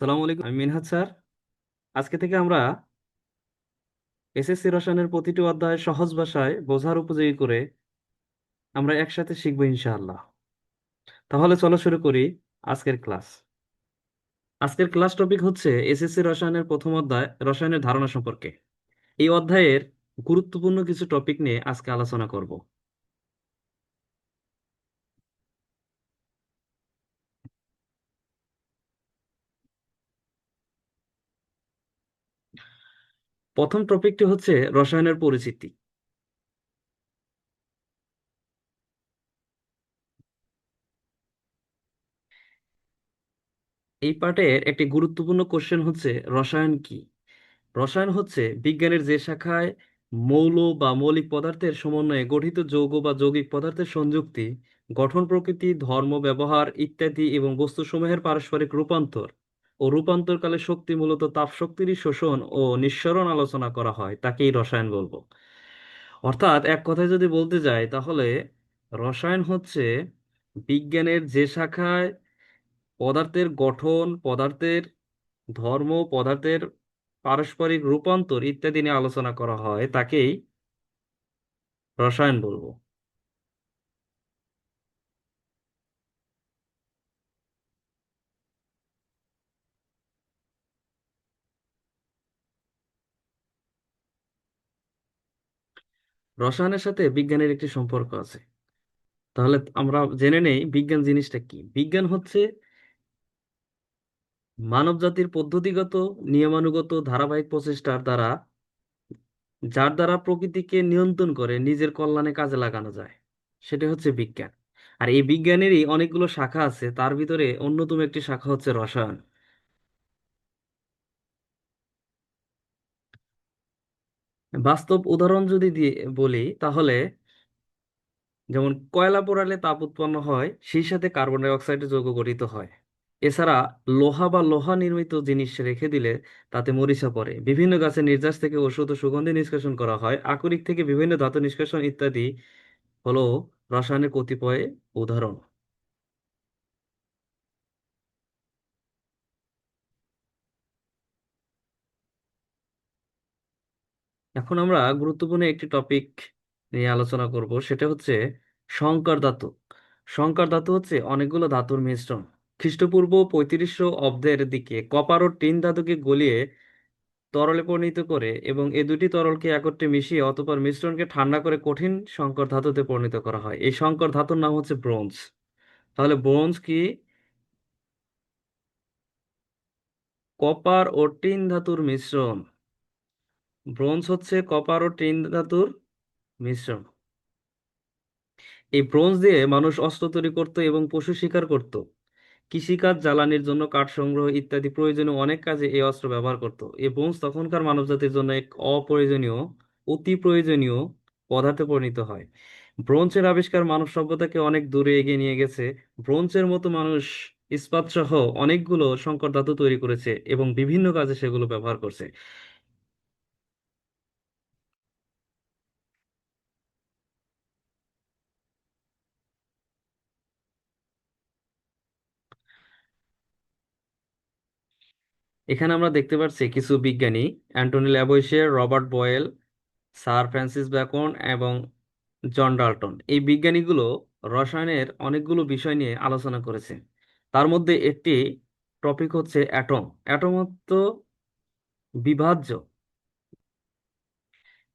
সালামু আলাইকুম, আমি মিনহাজ স্যার। আজকে থেকে আমরা এসএসসি রসায়নের প্রতিটি অধ্যায় সহজ ভাষায় বোঝার উপযোগী করে আমরা একসাথে শিখব ইনশাআল্লাহ। তাহলে চলো শুরু করি আজকের ক্লাস। আজকের ক্লাস টপিক হচ্ছে এসএসসি রসায়নের প্রথম অধ্যায়, রসায়নের ধারণা সম্পর্কে। এই অধ্যায়ের গুরুত্বপূর্ণ কিছু টপিক নিয়ে আজকে আলোচনা করব। প্রথম টপিকটি হচ্ছে রসায়নের পরিচিতি। এই পার্টের একটি গুরুত্বপূর্ণ কোশ্চেন হচ্ছে রসায়ন কি? রসায়ন হচ্ছে বিজ্ঞানের যে শাখায় মৌল বা মৌলিক পদার্থের সমন্বয়ে গঠিত যৌগ বা যৌগিক পদার্থের সংযুক্তি, গঠন প্রকৃতি, ধর্ম, ব্যবহার ইত্যাদি এবং বস্তুসমূহের পারস্পরিক রূপান্তর। ও রূপান্তরকালে শক্তি মূলত তাপ শক্তিরই শোষণ ও নিঃসরণ আলোচনা করা হয়, তাকেই রসায়ন বলব। অর্থাৎ এক কথায় যদি বলতে যাই, তাহলে রসায়ন হচ্ছে বিজ্ঞানের যে শাখায় পদার্থের গঠন, পদার্থের ধর্ম, পদার্থের পারস্পরিক রূপান্তর ইত্যাদি নিয়ে আলোচনা করা হয়, তাকেই রসায়ন বলব। রসায়নের সাথে বিজ্ঞানের একটি সম্পর্ক আছে। তাহলে আমরা জেনে নেই বিজ্ঞান জিনিসটা কি। বিজ্ঞান হচ্ছে মানব জাতির পদ্ধতিগত, নিয়মানুগত, ধারাবাহিক প্রচেষ্টার দ্বারা, যার দ্বারা প্রকৃতিকে নিয়ন্ত্রণ করে নিজের কল্যাণে কাজে লাগানো যায়। সেটা হচ্ছে বিজ্ঞান। আর এই বিজ্ঞানেরই অনেকগুলো শাখা আছে, তার ভিতরে অন্যতম একটি শাখা হচ্ছে রসায়ন। বাস্তব উদাহরণ যদি দিয়ে বলি, তাহলে যেমন কয়লা পোড়ালে তাপ উৎপন্ন হয়, সেই সাথে কার্বন ডাই অক্সাইডের যৌগ গঠিত হয়। এছাড়া লোহা বা লোহা নির্মিত জিনিস রেখে দিলে তাতে মরিচা পড়ে। বিভিন্ন গাছের নির্যাস থেকে ওষুধ ও সুগন্ধি নিষ্কাশন করা হয়। আকরিক থেকে বিভিন্ন ধাতু নিষ্কাশন ইত্যাদি হলো রসায়নের কতিপয় উদাহরণ। এখন আমরা গুরুত্বপূর্ণ একটি টপিক নিয়ে আলোচনা করব, সেটা হচ্ছে সংকর ধাতু। সংকর ধাতু হচ্ছে অনেকগুলো ধাতুর মিশ্রণ। খ্রিস্টপূর্ব পঁয়ত্রিশশো অব্দের দিকে কপার ও টিন ধাতুকে গলিয়ে তরলে পরিণত করে এবং এ দুটি তরলকে একত্রে মিশিয়ে অতঃপর মিশ্রণকে ঠান্ডা করে কঠিন সংকর ধাতুতে পরিণত করা হয়। এই সংকর ধাতুর নাম হচ্ছে ব্রোঞ্জ। তাহলে ব্রোঞ্জ কি? কপার ও টিন ধাতুর মিশ্রণ। ব্রোঞ্জ হচ্ছে কপার ও টিন ধাতুর মিশ্রণ। এই ব্রোঞ্জ দিয়ে মানুষ অস্ত্র তৈরি করত এবং পশু শিকার করত। কৃষিকাজ, জ্বালানির জন্য কাঠ সংগ্রহ ইত্যাদি প্রয়োজনীয় অনেক কাজে এই অস্ত্র ব্যবহার করত। এই ব্রোঞ্জ তখনকার মানবজাতির জন্য এক অপ্রয়োজনীয়, অতি প্রয়োজনীয় পদার্থে পরিণত হয়। ব্রোঞ্জের আবিষ্কার মানব সভ্যতাকে অনেক দূরে এগিয়ে নিয়ে গেছে। ব্রোঞ্জের মতো মানুষ ইস্পাত সহ অনেকগুলো সংকর ধাতু তৈরি করেছে এবং বিভিন্ন কাজে সেগুলো ব্যবহার করছে। এখানে আমরা দেখতে পাচ্ছি কিছু বিজ্ঞানী, Antony Lavoisier Robert Boyle, Sir Francis Bacon এবং জন ডাল্টন। এই বিজ্ঞানীগুলো রসায়নের অনেকগুলো বিষয় নিয়ে আলোচনা করেছে। তার মধ্যে একটি টপিক হচ্ছে অ্যাটম অ্যাটম হচ্ছে বিভাজ্য।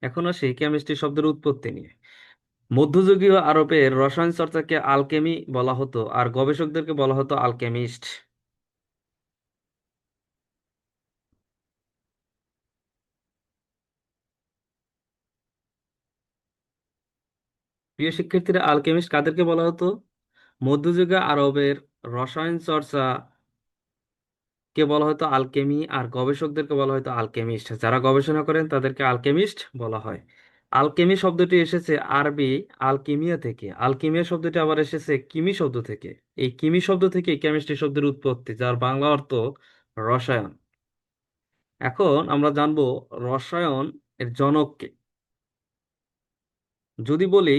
এখন আসি কেমিস্ট্রি শব্দের উৎপত্তি নিয়ে। মধ্যযুগীয় আরবের রসায়ন চর্চাকে আলকেমি বলা হতো আর গবেষকদেরকে বলা হতো আলকেমিস্ট প্রিয় শিক্ষার্থীরা আলকেমিস্ট কাদেরকে বলা হতো? মধ্যযুগে আরবের রসায়ন চর্চা কে বলা হতো? আলকেমি আর গবেষকদেরকে বলা হতো আলকেমিস্ট যারা গবেষণা করেন, তাদেরকে আলকেমিস্ট বলা হয়। আলকেমি শব্দটি এসেছে আরবি আলকিমিয়া থেকে। আলকিমিয়া শব্দটি আবার এসেছে কিমি শব্দ থেকে। এই কিমি শব্দ থেকে কেমিস্ট্রি শব্দের উৎপত্তি, যার বাংলা অর্থ রসায়ন। এখন আমরা জানব রসায়ন এর জনককে যদি বলি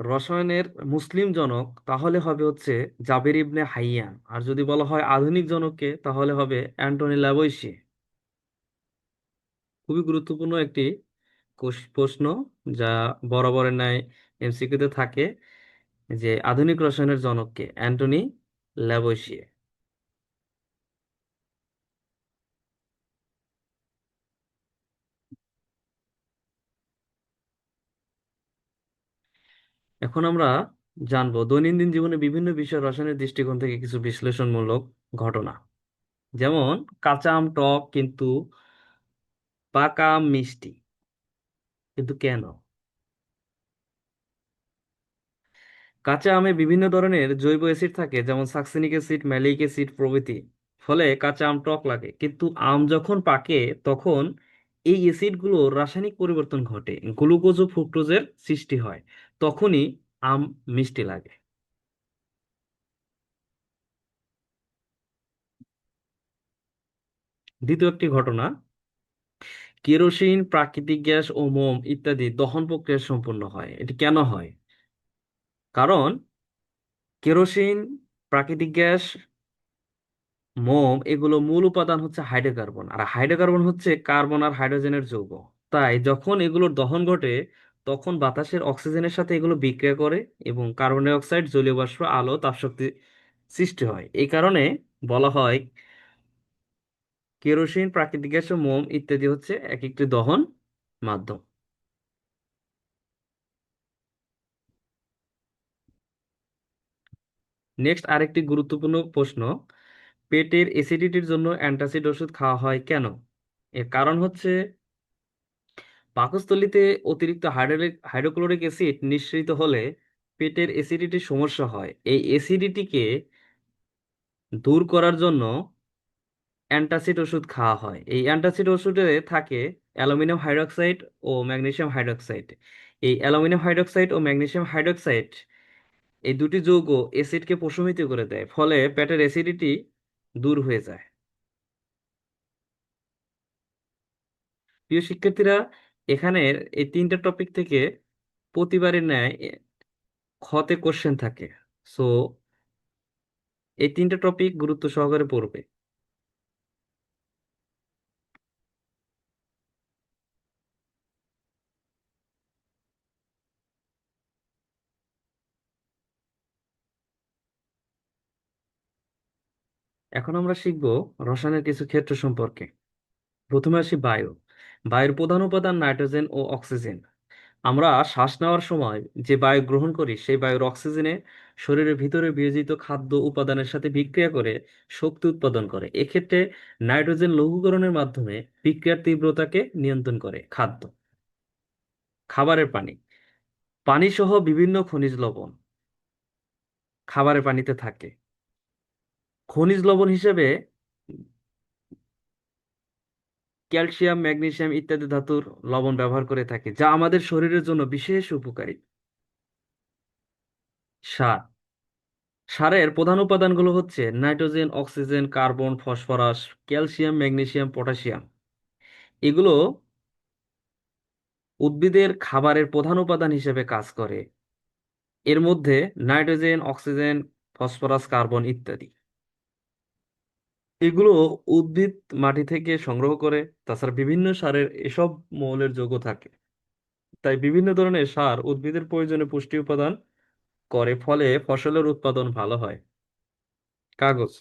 রসায়নের মুসলিম জনক, তাহলে হবে হচ্ছে জাবির ইবনে হাইয়ান। আর যদি বলা হয় আধুনিক জনককে, তাহলে হবে অ্যান্টনি ল্যাবৈশি খুবই গুরুত্বপূর্ণ একটি প্রশ্ন যা বরাবরের ন্যায় এমসিকিউতে থাকে যে আধুনিক রসায়নের জনককে অ্যান্টনি ল্যাভোইসিয়ে এখন আমরা জানব দৈনন্দিন জীবনে বিভিন্ন বিষয় রসায়নের দৃষ্টিকোণ থেকে কিছু বিশ্লেষণমূলক ঘটনা। যেমন, কাঁচা আম টক কিন্তু পাকা আম মিষ্টি, কিন্তু কেন? কাঁচা আমে বিভিন্ন ধরনের জৈব অ্যাসিড থাকে, যেমন সাকসিনিক অ্যাসিড, ম্যালিক অ্যাসিড প্রভৃতি। ফলে কাঁচা আম টক লাগে, কিন্তু আম যখন পাকে, তখন এই অ্যাসিডগুলোর রাসায়নিক পরিবর্তন ঘটে, গ্লুকোজ ও ফ্রুক্টোজের সৃষ্টি হয়। তখনই আম মিষ্টি লাগে। দ্বিতীয় একটি ঘটনা, কেরোসিন, প্রাকৃতিক গ্যাস ও মোম ইত্যাদি দহন প্রক্রিয়া সম্পন্ন হয়। এটি কেন হয়? কারণ কেরোসিন, প্রাকৃতিক গ্যাস, মোম এগুলো মূল উপাদান হচ্ছে হাইড্রোকার্বন। আর হাইড্রোকার্বন হচ্ছে কার্বন আর হাইড্রোজেনের যৌগ। তাই যখন এগুলোর দহন ঘটে তখন বাতাসের অক্সিজেনের সাথে এগুলো বিক্রিয়া করে এবং কার্বন ডাই অক্সাইড জলীয় বাষ্প, আলো, তাপশক্তি সৃষ্টি হয়। এই কারণে বলা হয় কেরোসিন, প্রাকৃতিক গ্যাস ও মোম ইত্যাদি হচ্ছে এক একটি দহন মাধ্যম। নেক্সট আরেকটি গুরুত্বপূর্ণ প্রশ্ন, পেটের অ্যাসিডিটির জন্য অ্যান্টাসিড ওষুধ খাওয়া হয় কেন? এর কারণ হচ্ছে পাকস্থলীতে অতিরিক্ত হাইড্রোলিক, হাইড্রোক্লোরিক অ্যাসিড নিঃসৃত হলে পেটের অ্যাসিডিটির সমস্যা হয়। এই অ্যাসিডিটিকে দূর করার জন্য অ্যান্টাসিড ওষুধ খাওয়া হয়। এই অ্যান্টাসিড ওষুধে থাকে অ্যালুমিনিয়াম হাইড্রোক্সাইড ও ম্যাগনেসিয়াম হাইড্রোক্সাইড। এই অ্যালুমিনিয়াম হাইড্রোক্সাইড ও ম্যাগনেসিয়াম হাইড্রোক্সাইড এই দুটি যৌগ অ্যাসিডকে প্রশমিত করে দেয়, ফলে পেটের অ্যাসিডিটি দূর হয়ে যায়। প্রিয় শিক্ষার্থীরা এখানের এই তিনটা টপিক থেকে প্রতিবারের ন্যায় খতে কোশ্চেন থাকে। সো এই তিনটা টপিক গুরুত্ব সহকারে পড়বে। এখন আমরা শিখব রসায়নের কিছু ক্ষেত্র সম্পর্কে। প্রথমে আসি বায়ু। বায়ুর প্রধান উপাদান নাইট্রোজেন ও অক্সিজেন। আমরা শ্বাস নেওয়ার সময় যে বায়ু গ্রহণ করি, সেই বায়ুর অক্সিজেনে শরীরের ভিতরে বিয়োজিত খাদ্য উপাদানের সাথে বিক্রিয়া করে শক্তি উৎপাদন করে। এক্ষেত্রে নাইট্রোজেন লঘুকরণের মাধ্যমে বিক্রিয়ার তীব্রতাকে নিয়ন্ত্রণ করে খাদ্য। খাবারের পানি। পানি সহ বিভিন্ন খনিজ লবণ খাবারের পানিতে থাকে। খনিজ লবণ হিসেবে ক্যালসিয়াম, ম্যাগনেসিয়াম ইত্যাদি ধাতুর লবণ ব্যবহার করে থাকে, যা আমাদের শরীরের জন্য বিশেষ উপকারী। সার। সারের প্রধান উপাদানগুলো হচ্ছে nitrogen, oxygen, carbon, phosphorus, calcium, magnesium, potassium. এগুলো উদ্ভিদের খাবারের প্রধান উপাদান হিসেবে কাজ করে। এর মধ্যে নাইট্রোজেন, অক্সিজেন, ফসফরাস, কার্বন ইত্যাদি। এগুলো উদ্ভিদ মাটি থেকে সংগ্রহ করে, তাছাড়া বিভিন্ন সারের এসব মৌলের যৌগ থাকে। তাই বিভিন্ন ধরনের সার উদ্ভিদের প্রয়োজনে পুষ্টি উপাদান করে, ফলে ফসলের উৎপাদন ভালো হয়। কাগজ।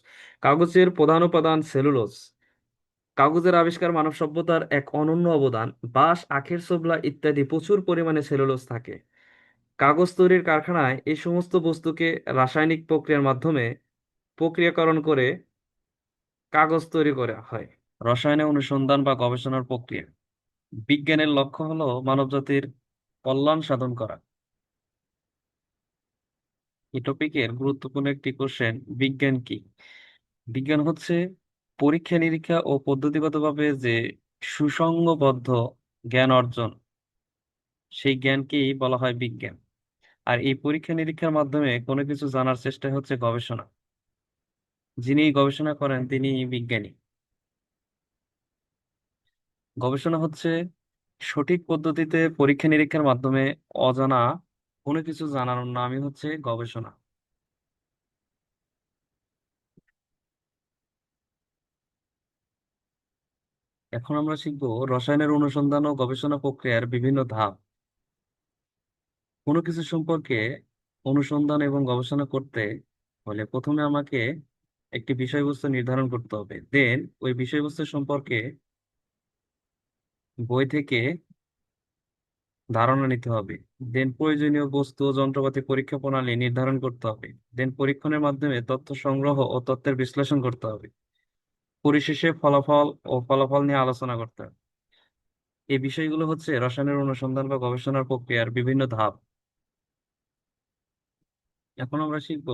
কাগজের প্রধান উপাদান সেলুলোজ। কাগজের আবিষ্কার মানব সভ্যতার এক অনন্য অবদান। বাঁশ, আখের ছোবলা ইত্যাদি প্রচুর পরিমাণে সেলুলোজ থাকে। কাগজ তৈরির কারখানায় এই সমস্ত বস্তুকে রাসায়নিক প্রক্রিয়ার মাধ্যমে প্রক্রিয়াকরণ করে কাগজ তৈরি করা, হয়। রসায়নে অনুসন্ধান বা গবেষণার প্রক্রিয়া। বিজ্ঞানের লক্ষ্য হলো মানবজাতির কল্যাণ সাধন করা। এই টপিকের গুরুত্বপূর্ণ একটি কোশ্চেন বিজ্ঞান কি? বিজ্ঞান হচ্ছে পরীক্ষা নিরীক্ষা ও পদ্ধতিগতভাবে যে সুসংবদ্ধ জ্ঞান অর্জন, সেই জ্ঞানকেই বলা হয় বিজ্ঞান। আর এই পরীক্ষা নিরীক্ষার মাধ্যমে কোনো কিছু জানার চেষ্টা হচ্ছে গবেষণা। যিনি গবেষণা করেন তিনি বিজ্ঞানী। গবেষণা হচ্ছে সঠিক পদ্ধতিতে পরীক্ষা নিরীক্ষার মাধ্যমে অজানা কোনো কিছু জানার নামই হচ্ছে গবেষণা। এখন আমরা শিখব রসায়নের অনুসন্ধান ও গবেষণা প্রক্রিয়ার বিভিন্ন ধাপ। কোনো কিছু সম্পর্কে অনুসন্ধান এবং গবেষণা করতে হলে প্রথমে আমাকে একটি বিষয়বস্তু নির্ধারণ করতে হবে। দেন ওই বিষয়বস্তু সম্পর্কে বই থেকে ধারণা নিতে হবে। দেন প্রয়োজনীয় বস্তু ও যন্ত্রপাতি পরীক্ষা প্রণালী নির্ধারণ করতে হবে। দেন পরীক্ষণের মাধ্যমে তথ্য সংগ্রহ ও তথ্যের বিশ্লেষণ করতে হবে। পরিশেষে ফলাফল ও ফলাফল নিয়ে আলোচনা করতে হবে। এই বিষয়গুলো হচ্ছে রসায়নের অনুসন্ধান বা গবেষণার প্রক্রিয়ার বিভিন্ন ধাপ। এখন আমরা শিখব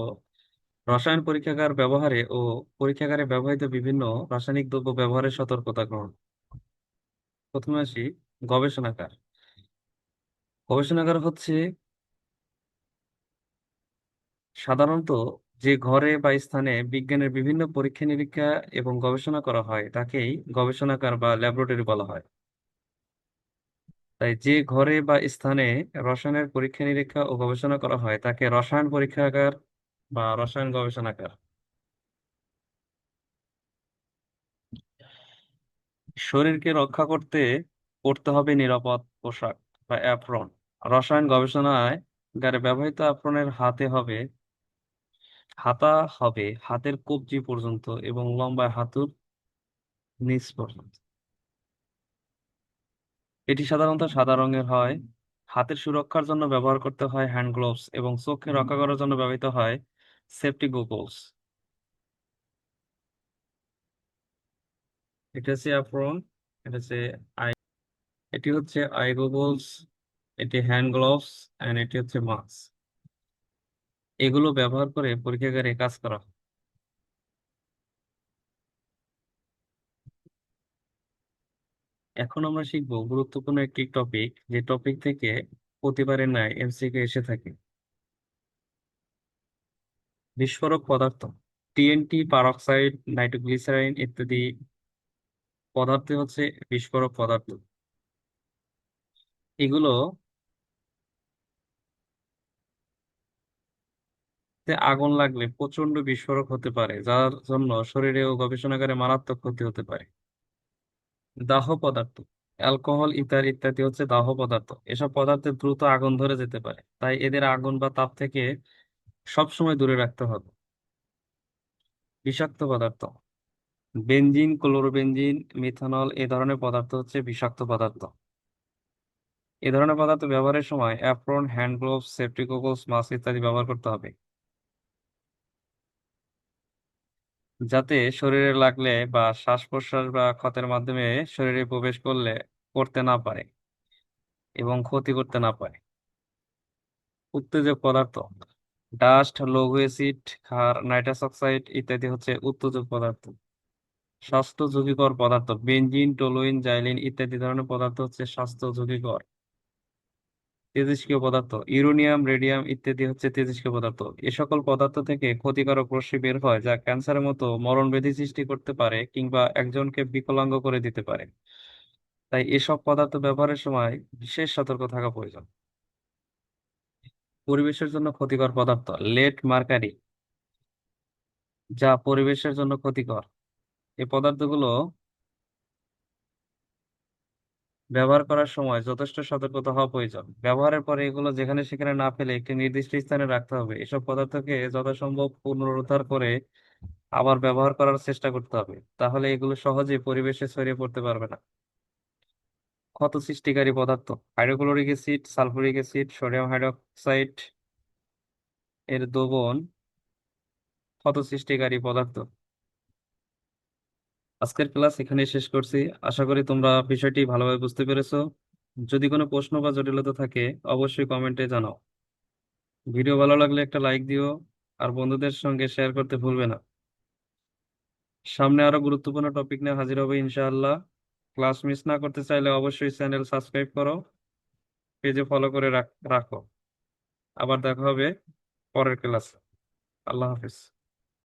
রসায়ন পরীক্ষাগার ব্যবহারে ও পরীক্ষাগারে ব্যবহৃত বিভিন্ন রাসায়নিক দ্রব্য ব্যবহারের সতর্কতা গ্রহণ। প্রথমে আসি গবেষণাগার। গবেষণাগার হচ্ছে সাধারণত যে ঘরে বা স্থানে বিজ্ঞানের বিভিন্ন পরীক্ষা নিরীক্ষা এবং গবেষণা করা হয়, তাকেই গবেষণাগার বা ল্যাবরেটরি বলা হয়। তাই যে ঘরে বা স্থানে রসায়নের পরীক্ষা নিরীক্ষা ও গবেষণা করা হয়, তাকে রসায়ন পরীক্ষাগার বা রসায়ন গবেষণাগার শরীরকে রক্ষা করতে পড়তে হবে নিরাপদ পোশাক বা অ্যাপ্রন। রসায়ন গবেষণায় গারে ব্যবহৃত অ্যাপ্রনের হাতে হবে, হাতা হবে হাতের কবজি পর্যন্ত এবং লম্বা হাঁটুর নিচ পর্যন্ত। এটি সাধারণত সাদা রঙের হয়। হাতের সুরক্ষার জন্য ব্যবহার করতে হয় হ্যান্ড গ্লোভস এবং চোখকে রক্ষা করার জন্য ব্যবহৃত হয় সেফটি গোগলস এটা হচ্ছে অ্যাপ্রন এটা হচ্ছে আই এটি হচ্ছে আই গোগলস এটি হ্যান্ড গ্লোভস এন্ড এটি হচ্ছে মাস্ক এগুলো ব্যবহার করে পরীক্ষাগারে কাজ করা হয়। এখন আমরা শিখব গুরুত্বপূর্ণ একটি টপিক যে টপিক থেকে প্রতিবারের ন্যায় এমসিকিউ এসে থাকে। বিস্ফোরক পদার্থ টিএনটি পারক্সাইড নাইট্রোগ্লিসারাইন ইত্যাদি পদার্থ হচ্ছে বিস্ফোরক পদার্থ। এগুলো আগুন লাগলে প্রচণ্ড বিস্ফোরক হতে পারে, যার জন্য শরীরে ও গবেষণাগারে মারাত্মক ক্ষতি হতে পারে। দাহ পদার্থ, অ্যালকোহল ইত্যাদি ইত্যাদি হচ্ছে দাহ পদার্থ। এসব পদার্থে দ্রুত আগুন ধরে যেতে পারে, তাই এদের আগুন বা তাপ থেকে সবসময় দূরে রাখতে হবে। বিষাক্ত পদার্থ। বেনজিন, ক্লোরোবেনজিন, মিথানল এ ধরনের পদার্থ হচ্ছে বিষাক্ত পদার্থ। এ ধরনের পদার্থ ব্যবহারের সময় apron, hand gloves safety goggles mask ইত্যাদি ব্যবহার করতে হবে। যাতে শরীরে লাগলে বা শ্বাস প্রশ্বাস বা ক্ষতের মাধ্যমে শরীরে প্রবেশ করলে, করতে না পারে এবং ক্ষতি করতে না পারে। উত্তেজক পদার্থ। ডাস্ট, লৌহ অ্যাসিড, ক্ষার, নাইট্রাস অক্সাইড ইত্যাদি হচ্ছে উত্তেজক পদার্থ। স্বাস্থ্য ঝুঁকিকর পদার্থ, বেনজিন, টলুইন, জাইলিন ইত্যাদি ধরনের পদার্থ হচ্ছে স্বাস্থ্য ঝুঁকিকর। তেজস্ক্রিয় পদার্থ, ইউরেনিয়াম, রেডিয়াম ইত্যাদি হচ্ছে তেজস্ক্রিয় পদার্থ। এ সকল পদার্থ থেকে ক্ষতিকারক রশ্মি বের হয় যা ক্যান্সারের মতো মরণব্যাধি সৃষ্টি করতে পারে কিংবা একজনকে বিকলাঙ্গ করে দিতে পারে। তাই এসব পদার্থ ব্যবহারের সময় বিশেষ সতর্ক থাকা প্রয়োজন। পরিবেশের জন্য ক্ষতিকর পদার্থ, লেড মার্কারি, যা পরিবেশের জন্য ক্ষতিকর। এই পদার্থগুলো ব্যবহার করার সময় যথেষ্ট সতর্কতা হওয়া প্রয়োজন। ব্যবহারের পরে এগুলো যেখানে সেখানে না ফেলে একটি নির্দিষ্ট স্থানে রাখতে হবে। এসব পদার্থকে যথাসম্ভব পুনরুদ্ধার করে আবার ব্যবহার করার চেষ্টা করতে হবে। তাহলে এগুলো সহজে পরিবেশে ছড়িয়ে পড়তে পারবে না। ক্ষত সৃষ্টিকারী পদার্থ। Hydrochloric acid, sulphuric acid, sodium hydroxide এর দ্রবণ ক্ষত সৃষ্টিকারী পদার্থ। আজকের ক্লাস এখানে শেষ করছি। আশা করি তোমরা বিষয়টি ভালোভাবে বুঝতে পেরেছ। যদি কোনো প্রশ্ন বা জটিলতা থাকে, অবশ্যই কমেন্টে জানাও। ভিডিও ভালো লাগলে একটা লাইক দিও, আর বন্ধুদের সঙ্গে শেয়ার করতে ভুলবে না। সামনে আরও গুরুত্বপূর্ণ টপিক নিয়ে হাজির হবে ইনশাআল্লাহ। ক্লাস মিস না করতে চাইলে অবশ্যই চ্যানেল সাবস্ক্রাইব করো, পেজে ফলো করে রাখ- আবার দেখা হবে পরের ক্লাসে। আল্লাহ হাফিজ।